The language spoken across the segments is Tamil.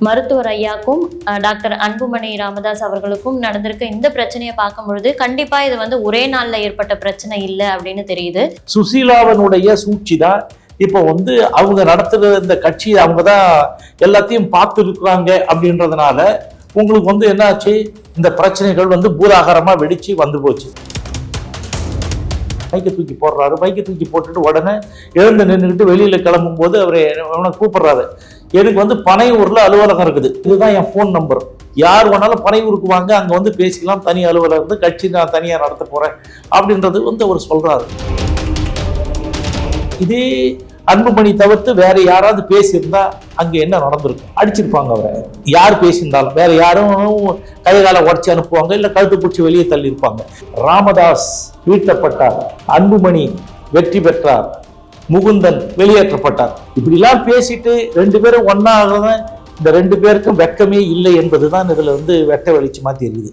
மருத்துவர் ஐயாக்கும் டாக்டர் அன்புமணி ராமதாஸ் அவர்களுக்கும் நடந்திருக்க இந்த பிரச்சனையை பார்க்கும் பொழுது கண்டிப்பா இது வந்து ஒரே நாள்ல ஏற்பட்ட பிரச்சனை இல்லை அப்படின்னு தெரியுது. சுசீலாவனுடைய சூழ்ச்சி தான் இப்போ வந்து அவங்க நடத்துகிற இந்த கட்சி அவங்க தான் எல்லாத்தையும் பார்த்து இருக்கிறாங்க அப்படின்றதுனால உங்களுக்கு வந்து என்னாச்சு? இந்த பிரச்சனைகள் வந்து பூதாகரமா வெடிச்சு வந்து போச்சு. பைக்கை தூக்கி போடுறாரு. பைக்கை தூக்கி போட்டுட்டு உடனே எழுந்து நின்றுக்கிட்டு வெளியில் கிளம்பும் போது அவர் அவனை கூப்பிடுறாரு. எனக்கு வந்து பனையூரில் அலுவலகம் இருக்குது. இதுதான் என் ஃபோன் நம்பர் யார் வேணாலும் பனையூருக்கு வாங்க அங்கே வந்து பேசிக்கலாம். தனி அலுவலகம் இருந்து கட்சி நான் தனியாக நடத்த போகிறேன் அப்படின்றது வந்து அவர் சொல்கிறாரு இதே அன்புமணி தவிர்த்து வேற யாராவது பேசியிருந்தா அங்க என்ன நடந்திருக்கும்? அடிச்சிருப்பாங்க அவரை. யார் பேசியிருந்தாலும் வேற யாரும் கை காலை உடச்சி அனுப்புவாங்க இல்ல கழுத்து பிடிச்சி வெளியே தள்ளி இருப்பாங்க ராமதாஸ் வீழ்த்தப்பட்டார். அன்புமணி வெற்றி பெற்றார். முகுந்தன் வெளியேற்றப்பட்டார். இப்படிலாம் பேசிட்டு ரெண்டு பேரும் ஒன்னா இந்த ரெண்டு பேருக்கும் வெக்கமே இல்லை என்பதுதான் இதுல வந்து வெட்ட வெளிச்சமா தெரியுது.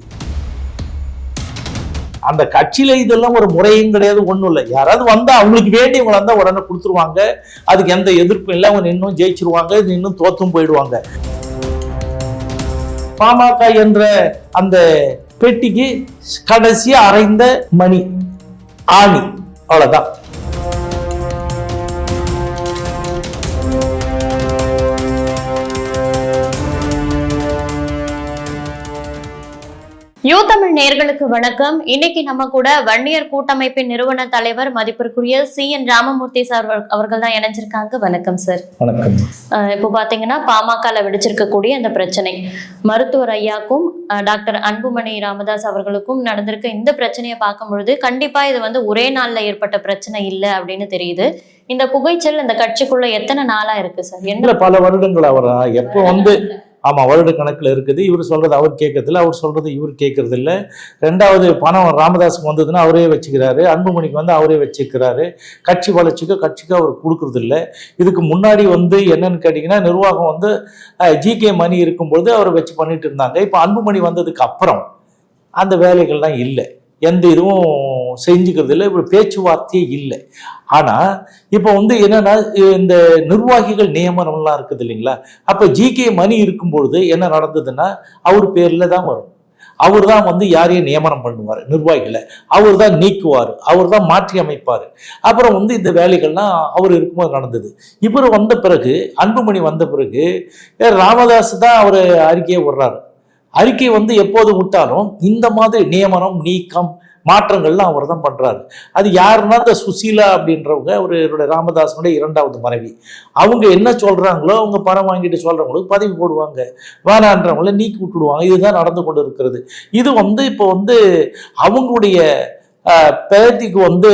அந்த கட்சியில இதெல்லாம் ஒரு முறையும் கிடையாது ஒன்றும் இல்லை. யாராவது வந்தால் அவங்களுக்கு வேண்டியவங்க வந்தா உடனே கொடுத்துருவாங்க. அதுக்கு எந்த எதிர்ப்பும் இல்லை. அவங்க இன்னும் ஜெயிச்சிருவாங்க இன்னும் தோத்தும் போயிடுவாங்க. பாமக என்ற அந்த பெட்டிக்கு கடைசி அரைந்த மணி ஆணி. அவ்வளோதான் யூ தமிழ் நேர்களுக்கு வணக்கம். இன்னைக்கு நம்ம கூட வன்னியர் கூட்டமைப்பின் நிறுவன தலைவர் மதிப்பிற்குரிய சி என் ராமமூர்த்தி சார் அவர்கள் தான் இணைஞ்சிருக்காங்க. வணக்கம் சார். வணக்கம். இப்போ பாத்தீங்கன்னா பாமகல வெடிச்சிருக்கக்கூடிய அந்த பிரச்சனை. மருத்துவர் ஐயாக்கும் டாக்டர் அன்புமணி ராமதாஸ் அவர்களுக்கும் நடந்திருக்க இந்த பிரச்சனையை பார்க்கும் பொழுது கண்டிப்பா இது வந்து ஒரே நாள்ல ஏற்பட்ட பிரச்சனை இல்லை அப்படின்னு தெரியுது. இந்த புகைச்சல் இந்த கட்சிக்குள்ள எத்தனை நாளா இருக்கு சார்? என்ன பல வருடங்கள் அவர் எப்போ வந்து ஆமாம் வருட கணக்கில் இருக்குது. இவர் சொல்கிறது அவர் கேட்கறதில்ல அவர் சொல்கிறது இவர் கேட்கறது இல்லை ரெண்டாவது பணம் ராமதாஸுக்கு வந்ததுன்னா அவரே வச்சுக்கிறாரு. அன்புமணிக்கு வந்து அவரே வச்சுக்கிறாரு. கட்சி வளர்ச்சிக்கோ கட்சிக்கோ அவர் கொடுக்கறது இல்லை இதுக்கு முன்னாடி வந்து என்னன்னு கேட்டிங்கன்னா நிர்வாகம் வந்து ஜி கே மணி இருக்கும்பொழுது அவரை வச்சு பண்ணிட்டு இருந்தாங்க. இப்போ அன்புமணி வந்ததுக்கு அப்புறம் அந்த வேலைகள்லாம் இல்லை. எந்த இதுவும் செஞ்சுக்கிறது இல்லை இப்போ பேச்சுவார்த்தையே இல்லை. ஆனால் இப்போ வந்து என்னன்னா இந்த நிர்வாகிகள் நியமனம்லாம் இருக்குது இல்லைங்களா? அப்போ ஜி கே மணி இருக்கும் பொழுது என்ன நடந்ததுன்னா அவர் பேரில் தான் வரும். அவர் தான் வந்து யாரையும் நியமனம் பண்ணுவார் நிர்வாகிகளை. அவர் தான் நீக்குவார் அவர் தான் மாற்றி அமைப்பார். அப்புறம் வந்து இந்த வேலைகள்லாம் அவர் இருக்கும்போது நடந்தது. இவர் வந்த பிறகு அன்புமணி வந்த பிறகு ராமதாஸ் தான் அவர் அறிக்கையை விடுறாரு. அறிக்கை வந்து எப்போது விட்டாலும் இந்த மாதிரி நியமனம் நீக்கம் மாற்றங்கள்லாம் அவர் தான் பண்ணுறாரு அது யாருன்னா இந்த சுசீலா அப்படின்றவங்க அவருடைய ராமதாசனுடைய இரண்டாவது மனைவி. அவங்க என்ன சொல்கிறாங்களோ அவங்க பணம் வாங்கிட்டு சொல்கிறவங்களுக்கு பதவி போடுவாங்க. வேணான்றவங்கள நீக்கி விட்டுடுவாங்க. இதுதான் நடந்து கொண்டு இருக்கிறது இது வந்து இப்போ வந்து அவங்களுடைய பேத்திக்கு வந்து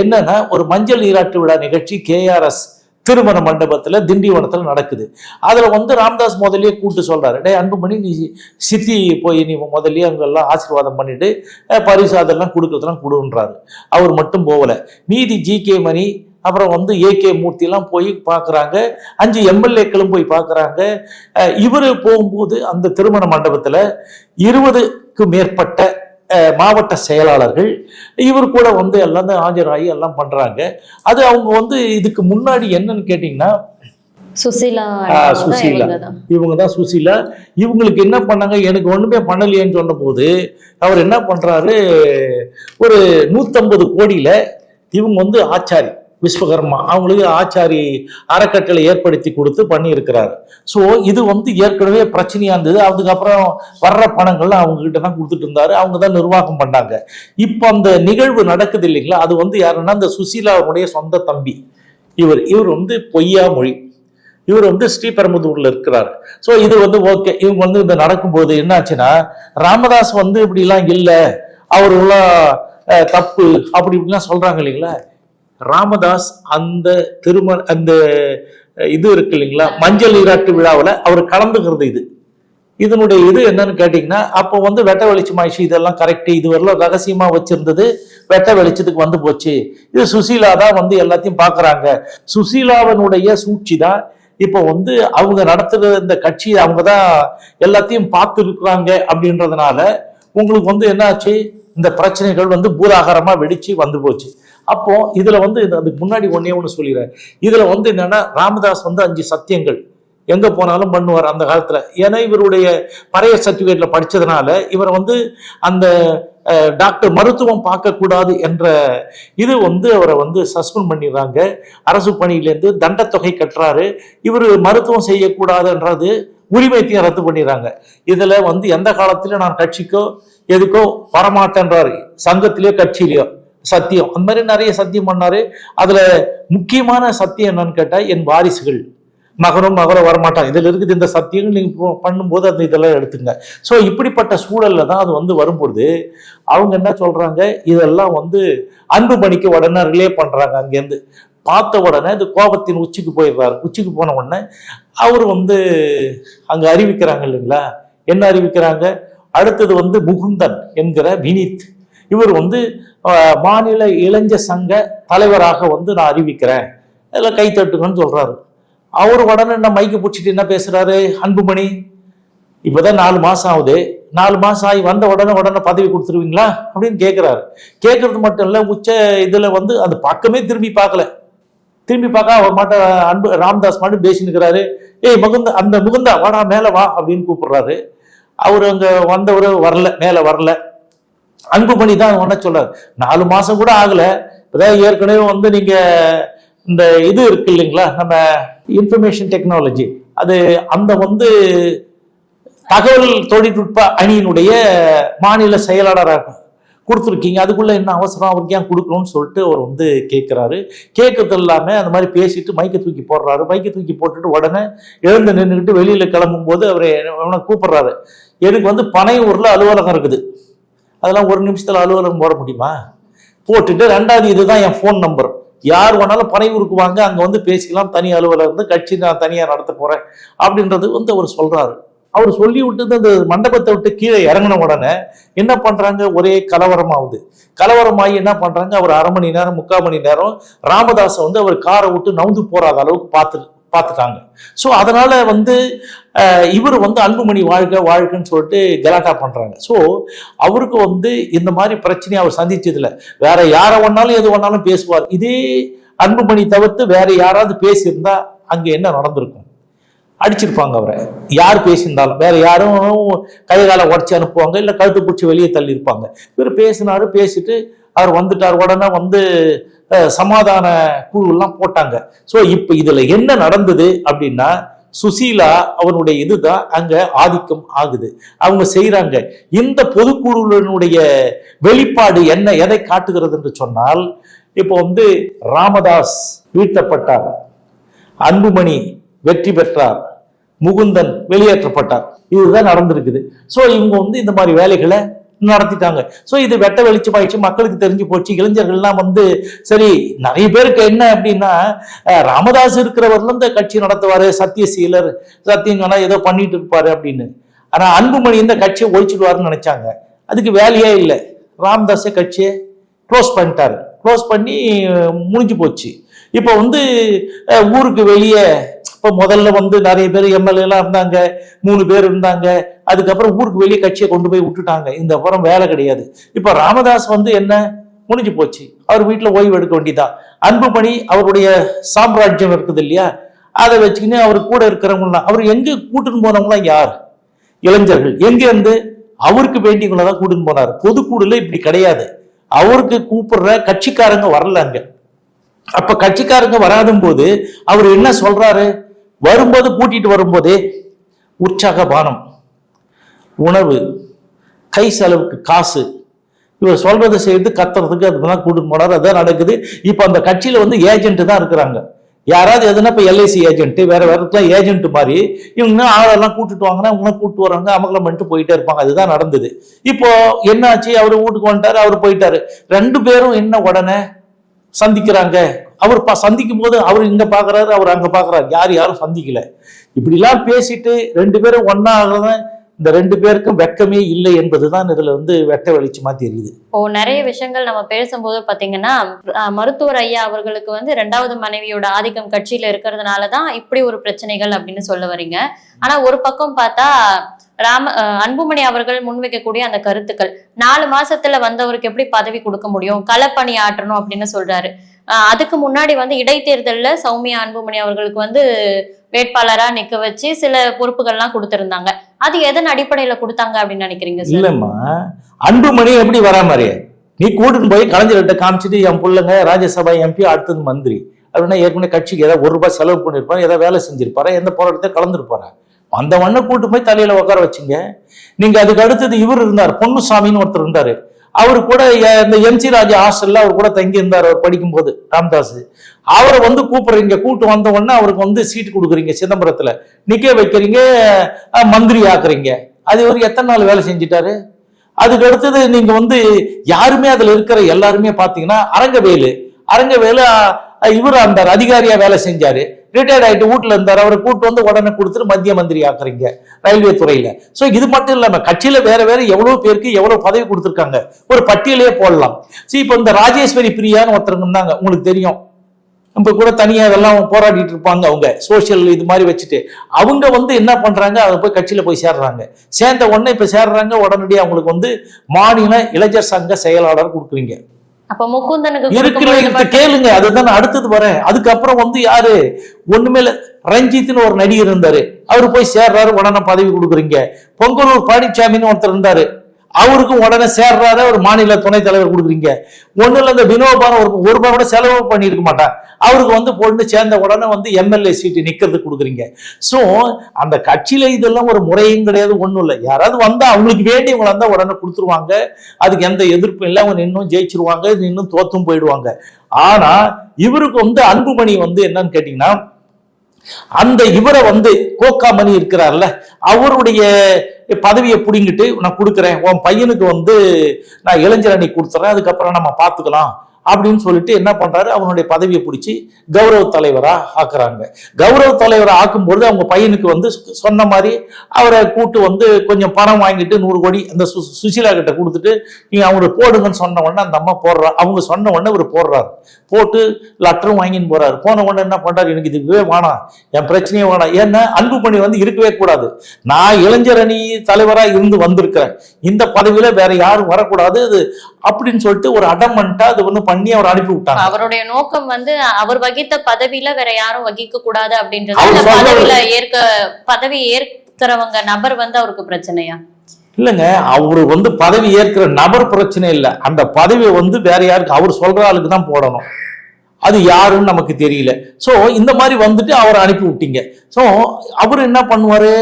என்னன்னா ஒரு மஞ்சள் நீராட்டு விழா நிகழ்ச்சி கேஆர்எஸ் திருமண மண்டபத்தில் திண்டிவனத்தில் நடக்குது. அதில் வந்து ராம்தாஸ் முதல்லயே கூப்பிட்டு சொல்கிறாரு டே அன்புமணி நீ சித்தி போய் நீ முதல்லயே அங்கெல்லாம் ஆசீர்வாதம் பண்ணிட்டு பரிசு அதெல்லாம் கொடுக்கறதெல்லாம் கொடுன்றாரு. அவர் மட்டும் போகலை. மீதி ஜி கே மணி அப்புறம் வந்து ஏகே மூர்த்திலாம் போய் பார்க்குறாங்க அஞ்சு எம்எல்ஏக்களும் போய் பார்க்குறாங்க இவர் போகும்போது அந்த திருமண மண்டபத்தில் இருபதுக்கு மேற்பட்ட மாவட்ட செயலாளர்கள் இவர் கூட வந்து எல்லாம் தான் ஆஜராகி எல்லாம் பண்ணுறாங்க அது அவங்க வந்து இதுக்கு முன்னாடி என்னன்னு கேட்டிங்கன்னா சுசீலா சுசீலா. இவங்கதான். இவங்க தான் சுசீலா. இவங்களுக்கு என்ன பண்ணாங்க? எனக்கு ஒண்ணுமே பண்ணலையேன்னு சொன்னபோது அவர் என்ன பண்றாரு? ஒரு நூத்தம்பது கோடியில இவங்க வந்து ஆச்சாரி. விஸ்வகர்மா. அவங்களுக்கு ஆச்சாரி அறக்கட்டளை ஏற்படுத்தி கொடுத்து பண்ணியிருக்கிறார். ஸோ இது வந்து ஏற்கனவே பிரச்சனையாக இருந்தது. அதுக்கப்புறம் வர்ற பணங்கள்லாம் அவங்ககிட்ட தான் கொடுத்துட்டு இருந்தாரு. அவங்க தான் நிர்வாகம் பண்ணாங்க. இப்போ அந்த நிகழ்வு நடக்குது இல்லைங்களா? அது வந்து யாருன்னா அந்த சுசீலாவுடைய சொந்த தம்பி. இவர் இவர் வந்து பொய்யா மொழி இவர் வந்து ஸ்ரீபெரும்புதூர்ல இருக்கிறார். ஸோ இது வந்து ஓகே. இவங்க வந்து இந்த நடக்கும்போது என்னாச்சுன்னா ராமதாஸ் வந்து இப்படிலாம் இல்லை. அவருலாம் தப்பு அப்படி இப்படிலாம் சொல்றாங்க இல்லைங்களா? ராமதாஸ் அந்த திருமண அந்த இது இருக்கு இல்லைங்களா? மஞ்சள் நீராட்டு விழாவில் அவர் கலந்துக்கிறது இது. இதனுடைய இது என்னன்னு கேட்டிங்கன்னா அப்போ வந்து வெட்ட வெளிச்சம் ஆயிடுச்சு. இதெல்லாம் கரெக்டு இது வரலாம் வச்சுருந்தது. வெட்ட வெளிச்சத்துக்கு வந்து போச்சு. இது சுசீலா தான் வந்து எல்லாத்தையும் பார்க்குறாங்க. சுசீலாவனுடைய சூழ்ச்சி தான் இப்போ வந்து அவங்க நடத்துகிற இந்த கட்சி அவங்க தான் எல்லாத்தையும் பார்த்துருக்குறாங்க அப்படின்றதுனால உங்களுக்கு வந்து என்னாச்சு? இந்த பிரச்சனைகள் வந்து பூராகாரமாக வெடிச்சு வந்து போச்சு. அப்போ இதில் வந்து இந்த அதுக்கு முன்னாடி ஒன்றே ஒன்று சொல்லிடுறேன். இதில் வந்து என்னென்னா ராமதாஸ் வந்து அஞ்சு சத்தியங்கள். எங்க போனாலும் பண்ணுவார் அந்த காலத்துல. ஏன்னா இவருடைய பழைய சர்டிபிகேட்ல படிச்சதுனால இவர் வந்து அந்த டாக்டர் மருத்துவம் பார்க்கக்கூடாது என்ற இது வந்து அவரை வந்து சஸ்பெண்ட் பண்ணிடுறாங்க. அரசு பணியிலேருந்து தண்டத்தொகை கட்டுறாரு. இவர் மருத்துவம் செய்யக்கூடாதுன்றது உரிமைத்தையும் ரத்து பண்ணிடுறாங்க. இதுல வந்து எந்த காலத்திலும் நான் கட்சிக்கோ எதுக்கோ வரமாட்டேன்றாரு. சங்கத்திலேயோ கட்சியிலையோ. சத்தியம். அந்த மாதிரி நிறைய சத்தியம் பண்ணாரு. அதுல முக்கியமான சத்தியம் என்னன்னு கேட்டா என் வாரிசுகள். மகனும் மகளும் வரமாட்டாங்க. இதில் இருக்குது இந்த சத்தியங்கள் நீங்கள் பண்ணும்போது அந்த இதெல்லாம் எடுத்துங்க. ஸோ இப்படிப்பட்ட சூழலில் தான் அது வந்து வரும்பொழுது அவங்க என்ன சொல்கிறாங்க இதெல்லாம் வந்து அன்பு பணிக்கு உடனே ரிலே பண்ணுறாங்க அங்கேருந்து. பார்த்த உடனே இது கோபத்தின் உச்சிக்கு போயிடுறாரு. உச்சிக்கு போன உடனே அவர் வந்து அங்கே அறிவிக்கிறாங்க இல்லைங்களா? என்ன அறிவிக்கிறாங்க? அடுத்தது வந்து முகுந்தன் என்கிற வினித். இவர் வந்து மாநில இளைஞ சங்க தலைவராக வந்து நான் அறிவிக்கிறேன். அதில் கை தட்டுங்கன்னு அவர் உடனே என்ன மைக்கு பிடிச்சிட்டு என்ன பேசுறாரு? அன்புமணி. இப்பதான் நாலு மாசம் ஆகுது. நாலு மாசம் ஆகி வந்த உடனே உடனே பதவி கொடுத்துருவீங்களா? அப்படின்னு கேட்கிறாரு கேட்கறது மட்டும் இல்லை உச்ச இதுல வந்து அந்த பக்கமே திரும்பி பார்க்கல. திரும்பி பார்க்க அவர் மட்டும் அன்பு ராம்தாஸ் மட்டும் பேசினுக்கிறாரு. ஏய் முகுந்த அந்த முகுந்தா வாடா மேல வா அப்படின்னு கூப்பிடுறாரு. அவர் அங்க வந்தவர் வரல மேல வரல. அன்புமணி தான் உடனே சொல்றாரு. நாலு மாசம் கூட ஆகல. இப்பதான் ஏற்கனவே வந்து நீங்க இந்த இது இருக்கு இல்லைங்களா? நம்ம இன்ஃபர்மேஷன் டெக்னாலஜி அது அந்த வந்து தகவல் தொழில்நுட்ப அணியினுடைய மாநில செயலாளராக கொடுத்துருக்கீங்க. அதுக்குள்ளே என்ன அவசரம்? அவருக்கு ஏன் கொடுக்கணும்னு சொல்லிட்டு அவர் வந்து கேட்குறாரு. கேட்கறது இல்லாமல் அந்த மாதிரி பேசிட்டு மைக்கை தூக்கி போடுறாரு. மைக்கை தூக்கி போட்டுட்டு உடனே எழுந்து நின்றுக்கிட்டு வெளியில் கிளம்பும்போது அவர் அவனை கூப்பிடுறாரு. எனக்கு வந்து பனையூர்ல அலுவலகம் இருக்குது. அதெல்லாம் ஒரு நிமிஷத்தில் அலுவலகம் போட முடியுமா? போட்டுட்டு ரெண்டாவது இதுதான் என் ஃபோன் நம்பர் யார் வேணாலும் பனையூருக்கு வாங்க அங்கே வந்து பேசிக்கலாம் தனி அலுவலர் இருந்து கட்சி நான் தனியாக நடத்த போகிறேன் அப்படின்றது வந்து அவர் சொல்கிறாரு அவர் சொல்லி விட்டு அந்த மண்டபத்தை விட்டு கீழே இறங்கின உடனே என்ன பண்ணுறாங்க ஒரே கலவரமாகுது. கலவரமாகி என்ன பண்ணுறாங்க அவர் அரை மணி நேரம் முக்கால் மணி நேரம் ராமதாஸை வந்து அவர் காரை விட்டு நவுந்து போகாத அளவுக்கு பார்த்து பார்த்துட்டாங்க. ஸோ அதனால் வந்து இவர் வந்து அன்புமணி வாழ்க வாழ்கன்னு சொல்லிட்டு கலாட்டா பண்ணுறாங்க ஸோ அவருக்கு வந்து இந்த மாதிரி பிரச்சனையை அவர் சந்திச்சதில்ல. வேற யாரை ஒன்னாலும் எது வேணாலும் பேசுவார். இதே அன்புமணி தவிர்த்து வேற யாராவது பேசியிருந்தா அங்கே என்ன நடந்திருக்கும்? அடிச்சிருப்பாங்க அவரை. யார் பேசியிருந்தாலும் வேற யாரும் கை காலை உடச்சி அனுப்புவாங்க இல்லை கழுத்து பிடிச்சி வெளியே தள்ளி இருப்பாங்க இவர் பேசினாரு பேசிட்டு அவர் வந்துட்டார். உடனே வந்து சமாதான குழுலாம் போட்டாங்க. ஸோ இப்போ இதில் என்ன நடந்தது அப்படின்னா சுசீலா அவனுடைய இதுதான் அங்க ஆதிக்கம் ஆகுது. அவங்க செய்யறாங்க இந்த பொதுக்குழுவினுடைய வெளிப்பாடு என்ன எதை காட்டுகிறது என்று சொன்னால் இப்போ வந்து ராமதாஸ் வீழ்த்தப்பட்டார். அன்புமணி வெற்றி பெற்றார். முகுந்தன் வெளியேற்றப்பட்டார். இதுதான் நடந்திருக்குது. ஸோ இவங்க வந்து இந்த மாதிரி வேலைகளை நடத்திட்டாங்க. ஸோ இது வெட்ட வெளிச்சமாயிடுச்சு மக்களுக்கு தெரிஞ்சு போச்சு. இளைஞர்கள்லாம் வந்து சரி நிறைய பேருக்கு என்ன அப்படின்னா ராமதாஸ் இருக்கிறவர்ல இந்த கட்சி நடத்துவாரு சத்தியசீலர் சத்தியம் ஏதோ பண்ணிட்டு இருப்பாரு அப்படின்னு. ஆனா அன்புமணி இந்த கட்சியை ஒழிச்சிடுவாருன்னு நினைச்சாங்க. அதுக்கு வேலையே இல்லை. ராமதாஸே கட்சியை க்ளோஸ் பண்ணிட்டாரு. க்ளோஸ் பண்ணி முடிஞ்சு போச்சு. இப்போ வந்து ஊருக்கு வெளியே இப்போ முதல்ல வந்து நிறைய பேர் எம்எல்ஏ எல்லாம் இருந்தாங்க மூணு பேர் இருந்தாங்க அதுக்கப்புறம் ஊருக்கு வெளியே கட்சியை கொண்டு போய் விட்டுட்டாங்க. இந்த அப்புறம் வேலை கிடையாது. இப்போ ராமதாஸ் வந்து என்ன? முடிஞ்சு போச்சு. அவர் வீட்டில் ஓய்வு எடுக்க வேண்டியதான் அன்புமணி அவருடைய சாம்ராஜ்யம் இருக்குது இல்லையா? அதை வச்சுக்கின்னு அவர் கூட இருக்கிறவங்களாம் அவர் எங்கே கூட்டுன்னு போனவங்களாம் யார்? இளைஞர்கள். எங்கேருந்து? அவருக்கு வேண்டியவங்கள தான் கூட்டுன்னு போனார். பொதுக்கூடுல இப்படி கிடையாது. அவருக்கு கூப்பிடுற கட்சிக்காரங்க வரல அங்கே. அப்ப கட்சிக்காரங்க வராதும் போது அவர் என்ன சொல்றாரு? வரும்போது கூட்டிட்டு வரும்போதே உற்சாக பானம் உணவு கை செலவுக்கு காசு. இவர் சொல்றதை செய்து கத்துறதுக்கு அதுதான் கூட்டு போனார். அதான் நடக்குது. இப்போ அந்த கட்சியில வந்து ஏஜென்ட் தான் இருக்கிறாங்க. யாராவது எதுனா இப்ப எல்ஐசி ஏஜென்ட் வேற வேற ஏஜென்ட் மாதிரி இவங்க ஆளெல்லாம் கூட்டிட்டு வாங்கினா இவங்க கூட்டிட்டு வராங்க அமகலம் பண்ணிட்டு போயிட்டே இருப்பாங்க. அதுதான் நடந்தது. இப்போ என்னாச்சு? அவர் வீட்டுக்கு வந்துட்டாரு அவர் போயிட்டாரு. ரெண்டு பேரும் என்ன உடனே சந்திக்கிறாங்க. அவர் பா சந்திக்கும் போது அவர் இங்க பாக்குறாரு அவர் அங்க பாக்குறாரு. யார் யாரும் சந்திக்கல. இப்படிலாம் பேசிட்டு ரெண்டு பேரும் ஒன்னா ஆகிறத இந்த ரெண்டு பேருக்கும் வெக்கமே இல்லை என்பதுதான் இதுல வந்து வெட்ட வெளிச்சமா தெரியுது. இப்போ நிறைய விஷயங்கள் நம்ம பேசும்போது பாத்தீங்கன்னா மருத்துவர் ஐயா அவர்களுக்கு வந்து ரெண்டாவது மனைவியோட ஆதிக்கம் கட்சியில இருக்கிறதுனால தான் இப்படி ஒரு பிரச்சனைகள் அப்படின்னு சொல்ல வரீங்க. ஆனா ஒரு பக்கம் பார்த்தா ராம அஹ், அன்புமணி அவர்கள் முன்வைக்கக்கூடிய அந்த கருத்துக்கள். நாலு மாசத்துல வந்தவருக்கு எப்படி பதவி கொடுக்க முடியும்? களப்பணி ஆற்றணும் அப்படின்னு சொல்றாரு. அதுக்கு முன்னாடி வந்து இடைத்தேர்தலில் சௌமியா அன்புமணி அவர்களுக்கு வந்து வேட்பாளரா நிக்க வச்சு சில பொறுப்புகள்லாம் கொடுத்திருந்தாங்க. அது எதன் அடிப்படையில கொடுத்தாங்க அப்படின்னு நினைக்கிறீங்க சார் இல்லம்மா. அன்புமணி எப்படி வரா மாதிரி நீ கூட்டிட்டு போய் கலைஞர்கிட்ட காமிச்சிட்டு என் பிள்ளைங்க ராஜ்யசபா எம்பி அடுத்தது மந்திரி. அப்படின்னா ஏற்கனவே கட்சிக்கு ஏதாவது ஒரு ரூபாய் செலவு பண்ணியிருப்பாரு ஏதாவது வேலை செஞ்சிருப்பாரு எந்த போராட்டத்தை கலந்துருப்பாரு? அந்த மண்ணை கூட்டு போய் தலையில உட்கார வச்சுங்க. நீங்க அதுக்கு அடுத்தது இவர் இருந்தார் பொன்னுசாமின்னு ஒருத்தர் இருந்தாரு. அவரு கூட இந்த எம்சி ராஜா ஹாஸ்டல்ல அவர் கூட தங்கி இருந்தார் அவர் படிக்கும்போது ராம்தாஸ் அவரை வந்து கூப்பிடுறீங்க கூட்டு வந்த உடனே அவருக்கு வந்து சீட்டு கொடுக்குறீங்க சிதம்பரத்துல. நிக்க வைக்கிறீங்க மந்திரி ஆக்குறீங்க. அது இவர் எத்தனை நாள் வேலை செஞ்சிட்டாரு? அதுக்கு அடுத்தது நீங்க வந்து யாருமே அதுல இருக்கிற எல்லாருமே பாத்தீங்கன்னா அரங்கவேலு. அரங்கவேலு இவர் அந்த அதிகாரியா வேலை செஞ்சாரு. ரிட்டையர்ட் ஆயிட்டு வீட்டுல இருந்தார். அவரை கூட்டு வந்து உடனே கொடுத்துட்டு மத்திய மந்திரி ஆக்குறீங்க ரயில்வே துறையில. சோ இது மட்டும் இல்லாம கட்சியில வேற வேற எவ்வளவு பேருக்கு எவ்வளவு பதவி கொடுத்துருக்காங்க. ஒரு பட்டியலே போடலாம். சரி இப்போ இந்த ராஜேஸ்வரி பிரியான்னு ஒருத்தருங்க இருந்தாங்க. உங்களுக்கு தெரியும். இப்ப கூட தனியா இதெல்லாம் போராடிட்டு இருப்பாங்க அவங்க. சோஷியல் இது மாதிரி வச்சுட்டு. அவங்க வந்து என்ன பண்றாங்க? அதை போய் கட்சியில போய் சேர்றாங்க. சேர்ந்த உடனே இப்ப சேர்றாங்க. உடனடியாக அவங்களுக்கு வந்து மாநில இளைஞர் சங்க செயலாளர் கொடுக்குறீங்க. அப்ப முகுந்தனுக்கு இருக்கிற கொடுக்கும்பொழுது இதுக்கு கேளுங்க அதுதான் அடுத்தது வரேன் அதுக்கப்புறம் வந்து யாரு? ஒண்ணுமே இல்ல ரஞ்சித்னு ஒரு நடிகர் இருந்தாரு. அவரு போய் சேர்றாரு உடனே பதவி கொடுக்குறீங்க. பொங்கலூர் பழனிசாமின்னு ஒருத்தர் இருந்தாரு. அவருக்கும் உடனே சேர்றாத ஒரு மாநில துணைத் தலைவர் கொடுக்குறீங்க. ஒன்றும் இல்லை இந்த வினோபான ஒரு ஒரு ரூபாய் கூட செலவு பண்ணியிருக்க மாட்டான். அவருக்கு வந்து பொண்ணு சேர்ந்த உடனே வந்து எம்எல்ஏ சீட்டு நிற்கிறது கொடுக்குறீங்க. ஸோ அந்த கட்சியில இதெல்லாம் ஒரு முறையும் கிடையாது ஒன்றும் இல்லை. யாராவது வந்தால் அவங்களுக்கு வேண்டியவங்க வந்தால் உடனே கொடுத்துருவாங்க. அதுக்கு எந்த எதிர்ப்பும் இல்லை அவங்க இன்னும் ஜெயிச்சிருவாங்க இன்னும் தோத்தும் போயிடுவாங்க. ஆனால் இவருக்கு வந்து அன்புமணி வந்து என்னன்னு கேட்டிங்கன்னா அந்த இவரை வந்து கோக்காமணி இருக்கிறார்ல அவருடைய பதவியை பிடிங்கிட்டு நான் கொடுக்குறேன். உன் பையனுக்கு வந்து நான் இளைஞர் அணி கொடுத்துறேன். அதுக்கப்புறம் நம்ம பார்த்துக்கலாம் அப்படின்னு சொல்லிட்டு என்ன பண்றாரு? அவனுடைய பதவியை பிடிச்சி கௌரவ தலைவரா ஆக்குறாங்க. கௌரவ தலைவரா ஆக்கும்பொழுது அவங்க பையனுக்கு வந்து சொன்ன மாதிரி அவரை கூட்டு வந்து கொஞ்சம் பணம் வாங்கிட்டு நூறு கோடி அந்த சு- சுசீலா கிட்ட கொடுத்துட்டு நீங்க அவங்க போடுங்கன்னு சொன்ன உடனே அந்த அம்மா போடுறா அவங்க சொன்ன உடனே இவர் போடுறாரு. போட்டு லெட்டரும் வாங்கின்னு போறாரு. போன உடனே என்ன பண்றாரு? எனக்கு இதுவே வேணாம். என் பிரச்சனையே வேணாம். ஏன்னா அன்புமணி வந்து இருக்கவே கூடாது. நான் இளைஞர் அணி இருந்து வந்திருக்கிறேன். இந்த பதவியில வேற யாரும் வரக்கூடாது. இது அப்படின்னு சொல்லிட்டு ஒரு அடமன்ட்டா அது ஒண்ணு பண்ணி அவர் அனுப்பி விட்டாங்க. அவருடைய நோக்கம் வந்து அவர் வகித்த பதவியில வேற யாரும் வகிக்க கூடாது அப்படின்றது. பதவியில ஏற்க பதவி ஏற்கிறவங்க நபர் வந்து அவருக்கு பிரச்சனையா? இல்லைங்க அவரு வந்து பதவி ஏற்கிற நபர் பிரச்சனை இல்லை. அந்த பதவியை வந்து வேற யாருக்கு அவர் சொல்ற ஆளுக்கு தான் போடணும். அது யாருன்னு நமக்கு தெரியல. சோ இந்த மாதிரி வந்துட்டு அவரை அனுப்பி விட்டீங்க. சோ அவர் என்ன பண்ணுவாரு?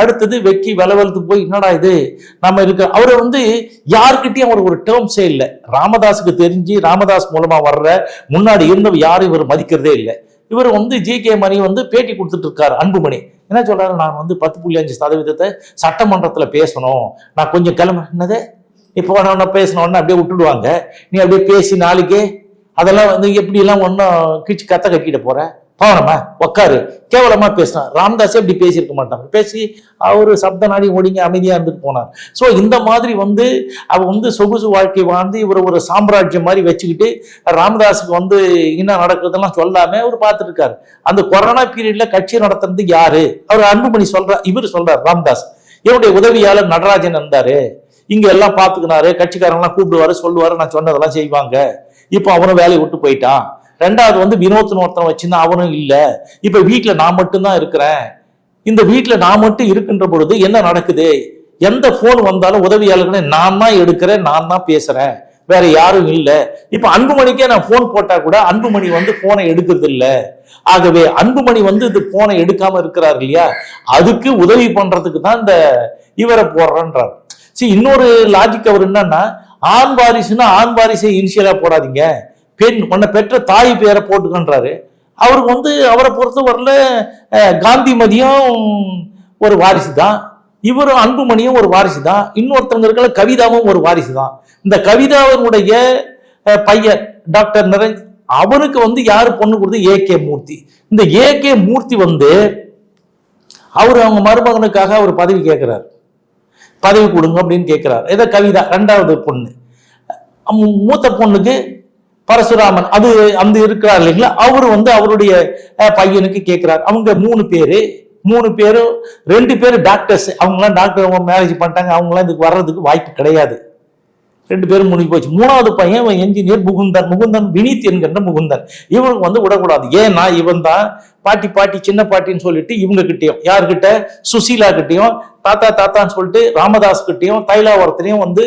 அடுத்தது வெக்கி விலவெழுத்து போய் என்னடா இது? நம்ம இருக்க அவரை வந்து யாருக்கிட்டையும் அவர் ஒரு டேர்ம்ஸே இல்லை. ராமதாஸுக்கு தெரிஞ்சு ராமதாஸ் மூலமா வர்ற முன்னாடி இருந்தவர் யாரும் இவர் மதிக்கிறதே இல்லை. இவர் வந்து ஜி கே மணி வந்து பேட்டி கொடுத்துட்டு இருக்காரு அன்புமணி. என்ன சொல்றாரு? நான் வந்து பத்து புள்ளி அஞ்சு சதவீதத்தை சட்டமன்றத்தில் பேசணும். நான் கொஞ்சம் கிளம்ப என்னது? இப்போ உடனே பேசின உடனே அப்படியே விட்டுடுவாங்க. நீ அப்படியே பேசி நாளைக்கே அதெல்லாம் வந்து எப்படி எல்லாம் ஒன்றும் கிச்சு கத்த கட்டிக்கிட்டு போற? பாவனமா உக்காரு. கேவலமா பேசினான் ராம்தாஸே இப்படி பேசியிருக்க மாட்டாங்க பேசி அவரு சப்த நாடி ஒடிங்க அமைதியா இருந்துட்டு போனார். ஸோ இந்த மாதிரி வந்து அவ வந்து சொகுசு வாழ்க்கை வாழ்ந்து இவர் ஒரு சாம்ராஜ்யம் மாதிரி வச்சுக்கிட்டு ராமதாஸுக்கு வந்து என்ன நடக்குதுலாம் சொல்லாம அவர் பார்த்துட்டு இருக்காரு அந்த கொரோனா பீரியட்ல கட்சி நடத்துறது யாரு? அவர் அன்புமணி சொல்ற இவர் சொல்றார் ராமதாஸ். இவருடைய உதவியாளர் நடராஜன் இருந்தாரு. இங்க எல்லாம் பாத்துக்கினாரு கட்சிக்காரங்க எல்லாம் கூப்பிடுவாரு சொல்லுவாரு நான் சொன்னதெல்லாம் செய்வாங்க. இப்போ அவனும் வேலையை விட்டு போயிட்டான். ரெண்டாவது வந்து வினோத்னு ஒருத்தன் வச்சிருந்தா அவனும் இல்லை. இப்ப வீட்டில் நான் மட்டும்தான் இருக்கிறேன். இந்த வீட்டில் நான் மட்டும் இருக்கின்ற பொழுது என்ன நடக்குது? எந்த போன் வந்தாலும் உதவியாளர்களை நான் தான் எடுக்கிறேன் நான் தான் பேசுறேன். வேற யாரும் இல்லை. இப்ப அன்புமணிக்கே நான் போன் போட்டா கூட அன்புமணி வந்து போனை எடுக்கிறது இல்லை ஆகவே அன்புமணி வந்து இது போனை எடுக்காம இருக்கிறார் இல்லையா? அதுக்கு உதவி பண்றதுக்கு தான் இந்த இவரை போடுறன்றார். சரி இன்னொரு லாஜிக் அவர் என்னன்னா ஆண் வாரிசுன்னா ஆண் வாரிசை இனிஷியலா போடாதீங்க. பெண் உன்னை பெற்ற தாய் பேரை போட்டுக்கன்றாரு. அவருக்கு வந்து அவரை பொறுத்த வரல காந்திமதியும் ஒரு வாரிசு தான் இவரும் அன்புமணியும் ஒரு வாரிசு தான் இன்னொருத்தவங்க இருக்கல கவிதாவும் ஒரு வாரிசு தான் இந்த கவிதாவினுடைய பையன் டாக்டர் நரஞ்ச் அவனுக்கு வந்து யாரு பொண்ணு கொடுத்து ஏ கே மூர்த்தி. இந்த ஏ கே மூர்த்தி வந்து அவர் அவங்க மருமகனுக்காக அவர் பதவி கேட்கிறார் பதவி கொடுங்க அப்படின்னு கேட்கிறார் ஏதோ கவிதா ரெண்டாவது பொண்ணு. மூத்த பொண்ணுக்கு பரசுராமன் அது அந்த இருக்கிறார் இல்லைங்களா? அவர் வந்து அவருடைய பையனுக்கு கேட்கிறார். அவங்க மூணு பேரு மூணு பேரும் ரெண்டு பேரும் டாக்டர்ஸ் அவங்களாம் டாக்டர் அவங்க மேரேஜ் பண்ணிட்டாங்க. அவங்களாம் இதுக்கு வர்றதுக்கு வாய்ப்பு கிடையாது. ரெண்டு பேரும் முடிஞ்சு போச்சு. மூணாவது பையன் என்ஜினியர் முகுந்தன். முகுந்தன் வினீத் என்கின்ற முகுந்தன். இவனுக்கு வந்து விடக்கூடாது. ஏன்னா இவன் தான் பாட்டி பாட்டி சின்ன பாட்டின்னு சொல்லிட்டு இவங்க கிட்டேயும் யார்கிட்ட? சுசீலா கிட்டேயும் தாத்தா தாத்தான்னு சொல்லிட்டு ராமதாஸ் கிட்டேயும் தைலாவரத்திலையும் வந்து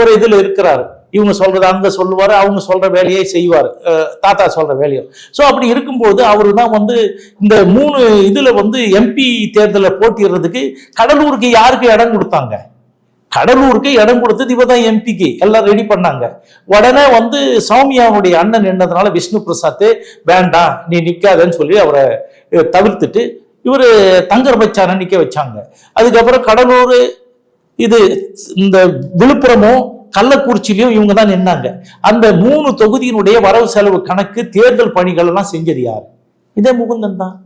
ஒரு இதில் இருக்கிறாரு. இவங்க சொல்றது அங்க சொல்லுவார் அவங்க சொல்ற வேலையை செய்வார். தாத்தா சொல்ற வேலையும் ஸோ அப்படி இருக்கும்போது அவர் தான் வந்து இந்த மூணு இதுல வந்து எம்பி தேர்தலில் போட்டிடுறதுக்கு கடலூருக்கு யாருக்கு இடம் கொடுத்தாங்க? கடலூருக்கு இடம் கொடுத்தது இவ தான் எம்பிக்கு எல்லாம் ரெடி பண்ணாங்க. உடனே வந்து சௌமியாவுடைய அண்ணன் என்னதுனால விஷ்ணு பிரசாத் வேண்டாம் நீ நிற்காதன்னு சொல்லி அவரை தவிர்த்துட்டு இவர் தங்கர் பச்சான நிற்க வச்சாங்க. அதுக்கப்புறம் கடலூர் இது இந்த விழுப்புரமும் கள்ளக்குறிச்சிலையும் இவங்க தான் நின்னாங்க. அந்த மூணு தொகுதியினுடைய வரவு செலவு கணக்கு தேர்தல் பணிகள் எல்லாம் செஞ்சது யார்? இதே முகுந்தன் தான்.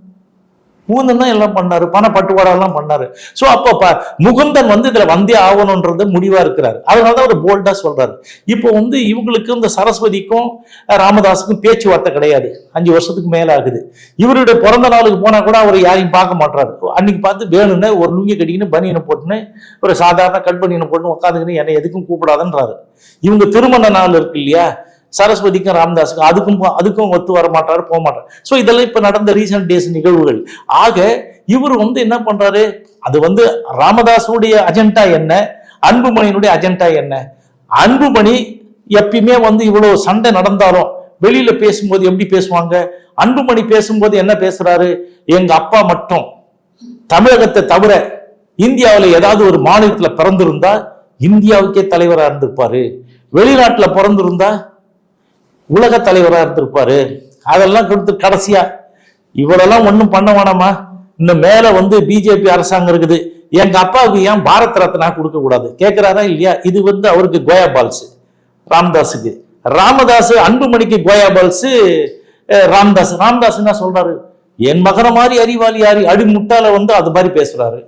முகுந்தன் தான் எல்லாம் பண்ணாரு பண பட்டுவாடெல்லாம் பண்ணாரு. ஸோ அப்போ ப- முகுந்தன் வந்து இதுல வந்தே ஆகணும்ன்றது முடிவா இருக்கிறாரு. அதனாலதான் அவர் போல்டா சொல்றாரு. இப்போ வந்து இவங்களுக்கும் இந்த சரஸ்வதிக்கும் ராமதாஸுக்கும் பேச்சுவார்த்தை கிடையாது. அஞ்சு வருஷத்துக்கு மேல ஆகுது. இவருடைய பிறந்த நாளுக்கு போனா கூட அவர் யாரையும் பார்க்க மாட்டாரு அன்னைக்கு பார்த்து வேணும்னு ஒரு லுங்கி கட்டிக்கின்னு பனியனை போட்டுன்னு ஒரு சாதாரண கட் பனியனை போட்டுன்னு உட்காந்துக்கின்னு என்னை எதுக்கும் கூப்பிடாதன்றாரு. இவங்க திருமண நாள் இருக்கு இல்லையா? சரஸ்வதிக்கும் ராமதாஸுக்கும் அதுக்கும் அதுக்கும் ஒத்து வர மாட்டாரு போக மாட்டார். ஸோ இதெல்லாம் இப்போ நடந்த ரீசன்ட் டேஸ் நிகழ்வுகள். ஆக இவர் வந்து என்ன பண்றாரு? அது வந்து ராமதாஸுடைய அஜெண்டா என்ன? அன்புமணியினுடைய அஜெண்டா என்ன? அன்புமணி எப்பயுமே வந்து இவ்வளவு சண்டை நடந்தாலும் வெளியில பேசும்போது எப்படி பேசுவாங்க? அன்புமணி பேசும்போது என்ன பேசுறாரு? எங்க அப்பா மட்டும். தமிழகத்தை தவிர இந்தியாவில் ஏதாவது ஒரு மாநிலத்தில் பிறந்திருந்தா இந்தியாவுக்கே தலைவராக இருந்திருப்பாரு. வெளிநாட்டில் பிறந்திருந்தா உலக தலைவராக இருந்திருப்பாரு. அதெல்லாம் கொடுத்து கடைசியா இவ்வளெல்லாம் ஒன்றும் பண்ண வேணாமா இன்னும் மேல வந்து பிஜேபி அரசாங்கம் இருக்குது. எங்க அப்பாவுக்கு ஏன் பாரத் ரத்னா கொடுக்க கூடாது? கேட்கிறாரா இல்லையா? இது வந்து அவருக்கு கோயா பால்ஸ் ராம்தாஸுக்கு. ராமதாஸ் அன்புமணிக்கு கோயா பால்ஸ் ராம்தாஸ். ராமதாஸ் என்ன சொல்றாரு? என் மகன மாதிரி அறிவாளி யாரு? அடி முட்டால வந்து அது மாதிரி பேசுறாரு.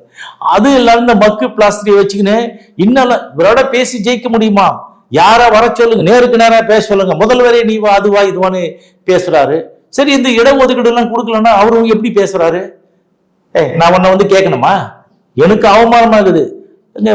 அது இல்லாம இந்த மக்கு பிளாஸ்டிக் வச்சுக்கின்னு இன்னும் இவரோட பேசி ஜெயிக்க முடியுமா? யார வர சொல்லுங்க? நேருக்கு நேராக பேச சொல்லுங்க. முதல்வரே நீ வா அதுவா இதுவான்னு பேசுறாரு. சரி இந்த இடஒதுக்கீடு எல்லாம் கொடுக்கலன்னா அவரும் எப்படி பேசுறாரு? ஏய் நான் உன்னை வந்து கேட்கணுமா? எனக்கு அவமானமாகுது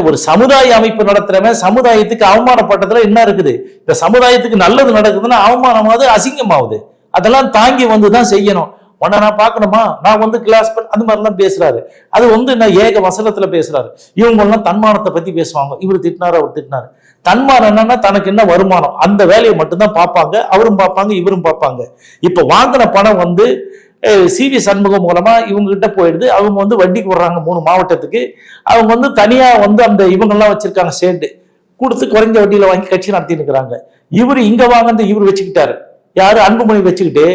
ஒரு சமுதாய அமைப்பு நடத்துறவன் சமுதாயத்துக்கு அவமானப்பட்டதுல என்ன இருக்குது? இந்த சமுதாயத்துக்கு நல்லது நடக்குதுன்னா அவமானமாவது அசிங்கமாகுது அதெல்லாம் தாங்கி வந்து தான் செய்யணும். உன்னை நான் பார்க்கணுமா? நான் வந்து கிளாஸ் பண்ண அந்த மாதிரிலாம் பேசுறாரு. அது வந்து நான் ஏக வசனத்துல பேசுறாரு. இவங்க எல்லாம் தன்மானத்தை பத்தி பேசுவாங்க. இவர் திட்டினாரு? அவர் திட்டினாரு. தன்மானம் என்னன்னா தனக்கு என்ன வருமானம்? அந்த வேலையை மட்டும்தான் பார்ப்பாங்க அவரும் பார்ப்பாங்க இவரும் பார்ப்பாங்க. இப்ப வாங்கின பணம் வந்து சிவி சண்முகம் மூலமா இவங்க கிட்ட போயிடுது. அவங்க வந்து வட்டிக்கு விடுறாங்க மூணு மாவட்டத்துக்கு. அவங்க வந்து தனியா வந்து அந்த இவங்கெல்லாம் வச்சிருக்காங்க சேர்ந்து. கொடுத்து குறைஞ்ச வட்டியில வாங்கி கட்சி நடத்திட்டு இருக்கிறாங்க. இவர் இங்க வாங்கினது இவர் வச்சுக்கிட்டாரு. யாரு? அன்புமணி வச்சுக்கிட்டு.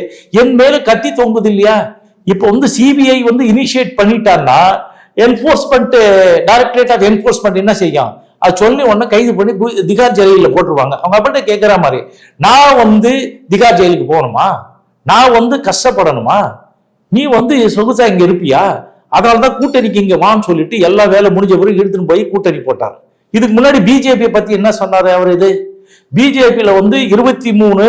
என் மேல கத்தி தொங்குது இல்லையா? இப்போ வந்து சிபிஐ வந்து initiate பண்ணிட்டான்னா enforcement directorate of enforcement என்ன செய்யும்? அது சொல்லி உடனே கைது பண்ணி திகார் ஜெயிலில் போட்டுருவாங்க. அவங்க அப்பட்ட கேட்குற மாதிரி நான் வந்து திகார் ஜெயிலுக்கு போகணுமா? நான் வந்து கஷ்டப்படணுமா? நீ வந்து சொகுசா இங்கே இருப்பியா? அதனாலதான் கூட்டணிக்கு இங்கே வான்னு சொல்லிட்டு எல்லா வேலை முடிஞ்ச பிறகு எடுத்துன்னு போய் கூட்டணி போட்டார் இதுக்கு முன்னாடி பிஜேபியை பற்றி என்ன சொன்னார் அவர் இது? பிஜேபியில் வந்து இருபத்தி மூணு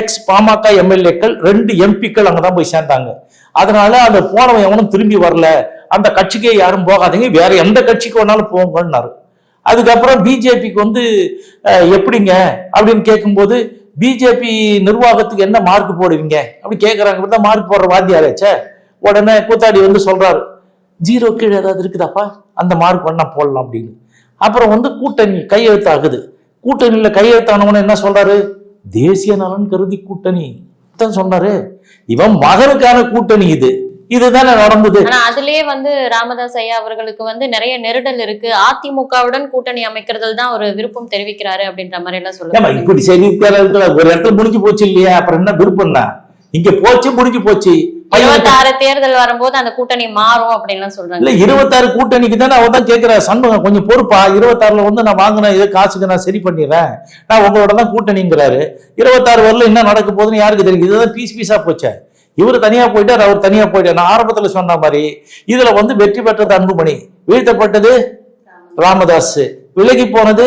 எக்ஸ் பாமக எம்எல்ஏக்கள் ரெண்டு எம்பிக்கள் அங்கே தான் போய் சேர்ந்தாங்க. அதனால அந்த போனவன் எவனும் திரும்பி வரல. அந்த கட்சிக்கே யாரும் போகாதீங்க. வேற எந்த கட்சிக்கு வேணாலும் போங்கன்னாரு. அதுக்கப்புறம் பிஜேபிக்கு வந்து எப்படிங்க? அப்படின்னு கேட்கும்போது பிஜேபி நிர்வாகத்துக்கு என்ன மார்க் போடுவீங்க? அப்படி கேட்குறாங்க தான் மார்க் போடுற வாத்தியாராச்சே உடனே கூத்தாடி வந்து சொல்கிறாரு ஜீரோ கீழே ஏதாவது இருக்குதாப்பா? அந்த மார்க் வேணா போடலாம் அப்படின்னு. அப்புறம் வந்து கூட்டணி கையெழுத்தாகுது கூட்டணியில் கையெழுத்தானவன என்ன சொல்கிறாரு தேசிய நலன் கருதி கூட்டணி. தான் சொன்னாரு. இவன் மகனுக்கான கூட்டணி இது. இதுதானே நடந்தது. ஆனா அதுலயே வந்து ராமதாஸ் ஐயா அவர்களுக்கு வந்து நிறைய நெருடல் இருக்கு. அதிமுகவுடன் கூட்டணி அமைக்கிறதுல தான் ஒரு விருப்பம் தெரிவிக்கிறாரு அப்படின்ற மாதிரி எல்லாம் ஏமா சொல்லுவாங்க இப்படி சரி ஒரு இடத்துல முடிஞ்சு போச்சு இல்லையா? அப்புறம் என்ன விருப்பம் தான் இங்க போச்சு முடிஞ்சு போச்சு. இருபத்தாறு தேர்தல் வரும்போது அந்த கூட்டணி மாறும் அப்படின்லாம் சொல்றாங்க. இல்ல இருபத்தாறு கூட்டணிக்கு தானே அவன் தான் கேட்கிறா சண்முகம் கொஞ்சம் பொறுப்பா? இருபத்தாறுல வந்து நான் வாங்கின இது காசுக்கு நான் சரி பண்ணிடுறேன். நான் உங்களோட தான் கூட்டணிங்கிறாரு. இருபத்தாறு வரல என்ன நடக்க போகுதுன்னு யாருக்கு தெரியும்? இதுதான் பீஸ் பீஸா போச்சே. இவர் தனியா போயிட்டார் அவர் தனியா போயிட்டார். நான் ஆரம்பத்துல சொன்ன மாதிரி இதுல வந்து வெற்றி பெற்றது அன்புமணி. வீழ்த்தப்பட்டது ராமதாஸ் விலகி போனது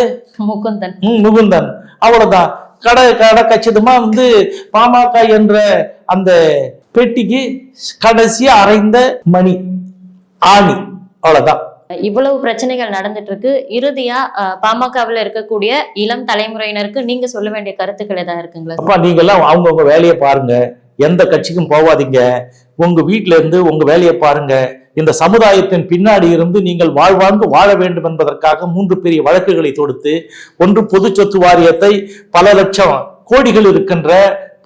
முகுந்தன். முகுந்தன். அவ்வளவுதான். கடை கடை கச்சிதமா வந்து பாமக என்ற அந்த பெட்டிக்கு கடைசியா அரைந்த மணி ஆணி. அவ்வளவுதான். இவ்வளவு பிரச்சனைகள் நடந்துட்டு இருக்கு இறுதியா பாமகவில் இருக்கக்கூடிய இளம் தலைமுறையினருக்கு நீங்க சொல்ல வேண்டிய கருத்துக்கள் ஏதாவது இருக்குங்களா? அப்பா நீங்க எல்லாம் அவங்கவுங்க வேலையை பாருங்க. எந்த கட்சிக்கும் போகாதீங்க உங்க வீட்டில இருந்து உங்க வேலையை பாருங்க. இந்த சமுதாயத்தின் பின்னாடி இருந்து நீங்கள் வாழ்வாங்கு வாழ வேண்டும் என்பதற்காக மூன்று பெரிய வழக்குகளை தொடுத்து ஒன்று பொது சொத்து வாரியத்தை பல லட்சம் கோடிகள் இருக்கின்ற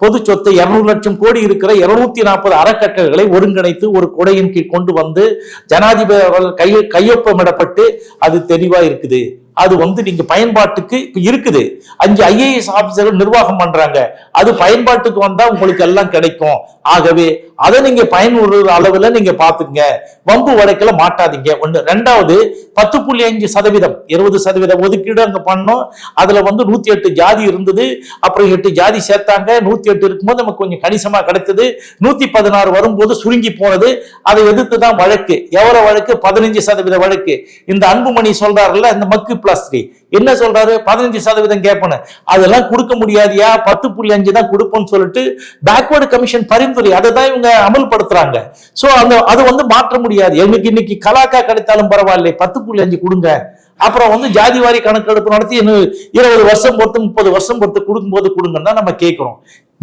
பொது சொத்து இருநூறு லட்சம் கோடி இருக்கிற இருநூத்தி நாற்பது அறக்கட்டளைகளை ஒருங்கிணைத்து ஒரு கொடையின் கீழ் கொண்டு வந்து ஜனாதிபதி அவர்கள் கையொப்பமிடப்பட்டு அது தெளிவா இருக்குது. அது வந்து நீங்க பயன்பாட்டுக்கு இருக்குது. அஞ்சு ஐஏஎஸ் ஆபீசர்கள் நிர்வாகம் பண்றாங்க. அது பயன்பாட்டுக்கு வந்தா உங்களுக்கு எல்லாம் கிடைக்கும். ஆகவே அதை நீங்க பயனுள்ள அளவுல நீங்க பாத்துங்க வம்பு வழக்கில் மாட்டாதீங்க. ஒன்று ரெண்டாவது பத்து புள்ளி அஞ்சு சதவீதம் இருபது சதவீதம் ஒதுக்கீடு அங்க பண்ணோம். அதுல வந்து நூத்தி எட்டு ஜாதி இருந்தது. அப்புறம் எட்டு ஜாதி சேர்த்தாங்க. நூத்தி எட்டு இருக்கும்போது நமக்கு கொஞ்சம் கணிசமா கிடைத்தது. நூத்தி பதினாறு வரும்போது சுருங்கி போனது. அதை எதிர்த்து தான் வழக்கு. எவ்வளவு வழக்கு? பதினஞ்சு சதவீத வழக்கு. இந்த அன்புமணி சொல்றாருல்ல இந்த மக்கு பிளஸ் த்ரீ என்ன சொல்றாரு? பதினஞ்சு சதவீதம் கேட்பேன்னு அதெல்லாம் கொடுக்க முடியாதியா? பத்து புள்ளி அஞ்சு தான் கொடுப்போம்னு சொல்லிட்டு பேக்வர்டு கமிஷன் பரிந்துரை அதை தான் இவங்க அமல்படுத்துறாங்க. சோ அந்த அது வந்து மாற்ற முடியாது. எங்களுக்கு இன்னைக்கு கலாக்கா கிடைத்தாலும் பரவாயில்லை. பத்து புள்ளி அஞ்சு கொடுங்க. அப்புறம் வந்து ஜாதி வாரி கணக்கெடுப்பு நடத்தி இன்னும் இருபது வருஷம் பொறுத்து முப்பது வருஷம் பொறுத்து கொடுக்கும்போது கொடுங்கன்னு தான் நம்ம கேட்கிறோம்.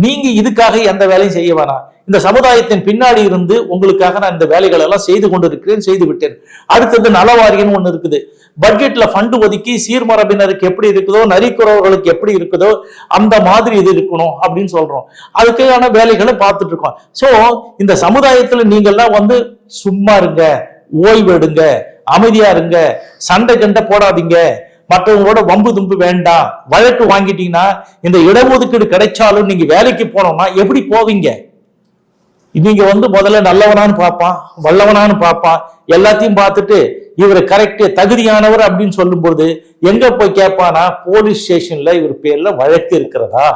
நீங்க இதுக்காக எந்த வேலையும் செய்ய வேணாம். இந்த சமுதாயத்தின் பின்னாடி இருந்து உங்களுக்காக நான் இந்த வேலைகள் எல்லாம் செய்து கொண்டிருக்கிறேன் செய்து விட்டேன். அடுத்தது நலவாரியன்னு ஒண்ணு இருக்குது. பட்ஜெட்ல ஃபண்டு ஒதுக்கி சீர்மரபினருக்கு எப்படி இருக்குதோ நரிக்குறவர்களுக்கு எப்படி இருக்குதோ அந்த மாதிரி இது இருக்கணும் அப்படின்னு சொல்றோம். அதுக்கான வேலைகளை பார்த்துட்டு இருக்கோம். சோ இந்த சமுதாயத்துல நீங்கெல்லாம் வந்து சும்மா இருங்க ஓய்வு எடுங்க அமைதியா இருங்க சண்டை கண்டை போடாதீங்க. மற்றவங்களோட வம்பு தும்பு வேண்டாம். வழக்கு வாங்கிட்டீங்கன்னா இந்த இடஒதுக்கீடு கிடைச்சாலும் நீங்க வேலைக்கு போனோம்னா எப்படி போவீங்க? நீங்க வந்து முதல்ல நல்லவனான்னு பார்ப்பான் வல்லவனான்னு பார்ப்பான். எல்லாத்தையும் பார்த்துட்டு இவர் கரெக்ட் தகுதியானவர் அப்படின்னு சொல்லும்போது எங்க போய் கேட்பானா? போலீஸ் ஸ்டேஷன்ல இவர் பேர்ல வழக்கு இருக்கிறதா?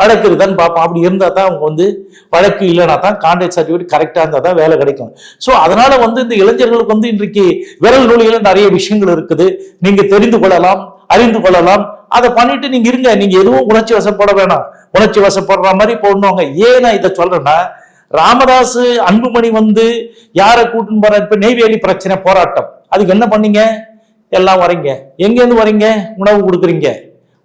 வழக்கு இருக்கான்னு பார்ப்போம். அப்படி இருந்தால் தான் அவங்க வந்து வழக்கு இல்லைனா தான் கான்ட்ராக்ட் சர்டிஃபிகேட் கரெக்டாக இருந்தால் தான் வேலை கிடைக்கும். ஸோ அதனால் வந்து இந்த இளைஞர்களுக்கு வந்து இன்றைக்கு விரல் நூலியில் நிறைய விஷயங்கள் இருக்குது. நீங்கள் தெரிந்து கொள்ளலாம் அறிந்து கொள்ளலாம். அதை பண்ணிட்டு நீங்கள் இருங்க. நீங்கள் எதுவும் உணர்ச்சி வசப்பட வேணாம். உணர்ச்சி வசப்படுற மாதிரி போடணுங்க. ஏன் நான் இதை சொல்கிறேன்னா ராமதாஸ் அன்புமணி வந்து யாரை கூட்டின்னு போற இப்ப நெய்வேலி பிரச்சனை போராட்டம். அதுக்கு என்ன பண்ணீங்க? எல்லாம் வரீங்க எங்கேருந்து வரீங்க உணவு கொடுக்குறீங்க.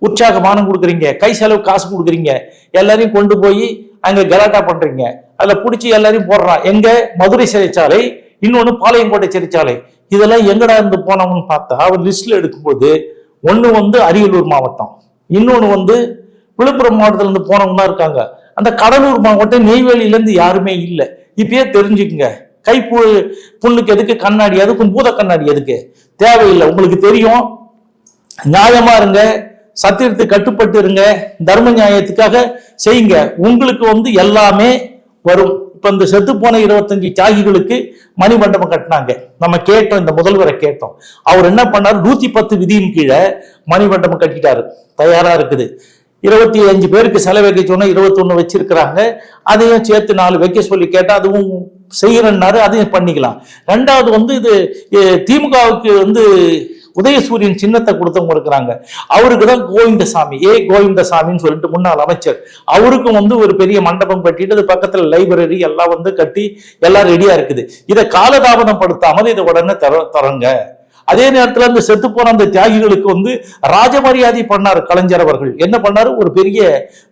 உற்சாகமானம் கொடுக்குறீங்க கை செலவு காசு கொடுக்குறீங்க எல்லாரையும் கொண்டு போய் அங்கே கலாட்டா பண்றீங்க. அதில் பிடிச்சி எல்லாரையும் போடுறான் எங்க? மதுரை சிறைச்சாலை இன்னொன்று பாளையங்கோட்டை சிறைச்சாலை. இதெல்லாம் எங்கடா இருந்து போனவங்கன்னு பார்த்தா அவர் லிஸ்ட்ல எடுக்கும்போது ஒன்று வந்து அரியலூர் மாவட்டம் இன்னொன்று வந்து விழுப்புரம் மாவட்டத்துல இருந்து போனவங்க தான் இருக்காங்க. அந்த கடலூர் மாவட்டம் நெய்வேலியிலேருந்து யாருமே இல்லை. இப்பயே தெரிஞ்சுக்குங்க. கை பு புண்ணுக்கு எதுக்கு? கண்ணாடி எதுக்கும் பூத கண்ணாடி எதுக்கு? தேவையில்லை. உங்களுக்கு தெரியும். நியாயமா இருங்க. சத்தியத்துக்கு கட்டுப்பட்டு இருங்க தர்ம நியாயத்துக்காக செய்யுங்க. உங்களுக்கு வந்து எல்லாமே வரும். இப்ப இந்த செத்து போன இருபத்தஞ்சு தியாகிகளுக்கு மணிமண்டபம் கட்டினாங்க. நம்ம கேட்டோம் இந்த முதல்வரை கேட்டோம். அவர் என்ன பண்ணார்? நூத்தி பத்து விதியின் கீழே மணிமண்டபம் கட்டிட்டாரு. தயாரா இருக்குது. இருபத்தி அஞ்சு பேருக்கு செலவு வைக்க சொன்னா இருபத்தொன்னு வச்சிருக்கிறாங்க. அதையும் சேர்த்து நாலு வைக்க சொல்லி கேட்டா அதுவும் செய்யறன்னாரு அதையும் பண்ணிக்கலாம். ரெண்டாவது வந்து இது திமுகவுக்கு வந்து உதயசூரியன் சின்னத்தை கொடுத்தவங்க இருக்கிறாங்க. அவருக்கு தான் கோவிந்தசாமி. ஏ கோவிந்தசாமின்னு சொல்லிட்டு முன்னாள் அமைச்சர். அவருக்கும் வந்து ஒரு பெரிய மண்டபம் கட்டிட்டு அது பக்கத்துல லைப்ரரி எல்லாம் வந்து கட்டி எல்லாம் ரெடியா இருக்குது. இதை காலதாமதம் படுத்தாமல் இதை உடனே தர தரங்க. அதே நேரத்துல அந்த செத்து போன அந்த தியாகிகளுக்கு வந்து ராஜமரியாதை பண்ணார் கலைஞர் அவர்கள். என்ன பண்ணாரு? ஒரு பெரிய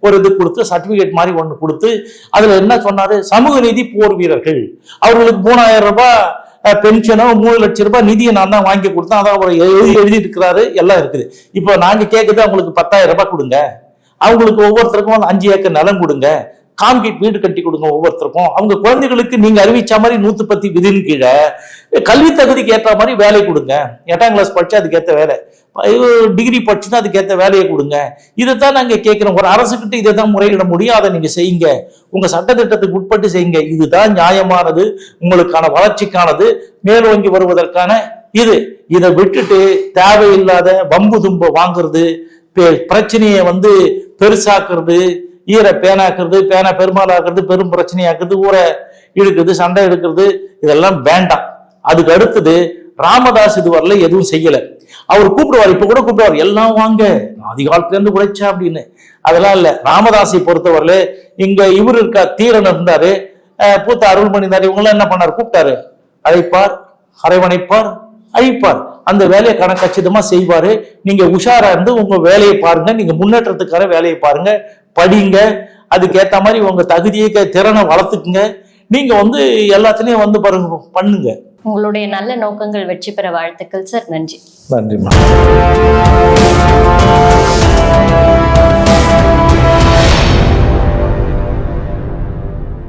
ஒரு இது கொடுத்து சர்டிபிகேட் மாதிரி ஒன்று கொடுத்து அதுல என்ன சொன்னாரு? சமூக நீதி போர் வீரர்கள். அவர்களுக்கு மூணாயிரம் ரூபாய் பென்ஷனோ மூணு லட்சம் ரூபாய் நிதியை நான் தான் வாங்கி கொடுத்தேன். அதான் அவர் எழுதி எழுதி இருக்கிறாரு எல்லாம் இருக்குது. இப்போ நாங்கள் கேட்குறது அவங்களுக்கு பத்தாயிரம் ரூபாய் கொடுங்க. அவங்களுக்கு ஒவ்வொருத்தருக்கும் அஞ்சு ஏக்கர் நிலம் கொடுங்க. கான்கிரீட் வீடு கட்டி கொடுங்க ஒவ்வொருத்தருக்கும். அவங்க குழந்தைகளுக்கு நீங்க அறிவிச்ச மாதிரி நூத்தி பத்து விதின் கீழே கல்வி தகுதிக்கு ஏற்ற மாதிரி வேலை கொடுங்க. எட்டாம் கிளாஸ் படிச்சு அதுக்கேற்ற வேலை. டிகிரி படிச்சுன்னா அதுக்கேற்ற வேலையை கொடுங்க. இதைத்தான் நாங்கள் கேட்குறோம். ஒரு அரசுக்கிட்ட இதை தான் முறையிட முடியும். அதை நீங்கள் செய்யுங்க. உங்கள் சட்டத்திட்டத்துக்கு உட்பட்டு செய்யுங்க. இதுதான் நியாயமானது. உங்களுக்கான வளர்ச்சிக்கானது. மேலோங்கி வருவதற்கான இது. இதை விட்டுட்டு தேவையில்லாத வம்பு தும்ப வாங்குறது பிரச்சனையை வந்து பெருசாக்குறது ஈர பேனாக்குறது பேனா பெருமாளாக்குறது பெரும் பிரச்சனையாக்குறது ஊரை இழுக்குது சண்டை எடுக்கிறது இதெல்லாம் வேண்டாம். அதுக்கு அடுத்தது ராமதாஸ் இதுவரையில எதுவும் செய்யல. அவர் கூப்பிடுவார் இப்ப கூட கூப்பிடுவார் எல்லாம் வாங்க அதிகாலத்துல இருந்து உழைச்சா அப்படின்னு. அதெல்லாம் இல்ல. ராமதாஸை பொறுத்தவரையில இங்க இவர் இருக்கா தீரன் இருந்தாரு பூத்த அருள்மணி இருந்தாரு இவங்க என்ன பண்ணார்? கூப்பிட்டாரு. அழைப்பார் அரவணைப்பார் அழிப்பார். அந்த வேலையை கணக்கச்சிதமா செய்வாரு. நீங்க உஷாரா இருந்து உங்க வேலையை பாருங்க நீங்க முன்னேற்றத்துக்கான வேலையை பாருங்க படிங்க. அதுக்கேத்த மாதிரி உங்க தகுதியை திறனை வளர்த்துக்குங்க. நீங்க வந்து எல்லாத்துலயும் வந்து பாருங்க பண்ணுங்க. உங்களுடைய நல்ல நோக்கங்கள் வெற்றி பெற வாழ்த்துக்கள் சார் நன்றி. நன்றிம்மா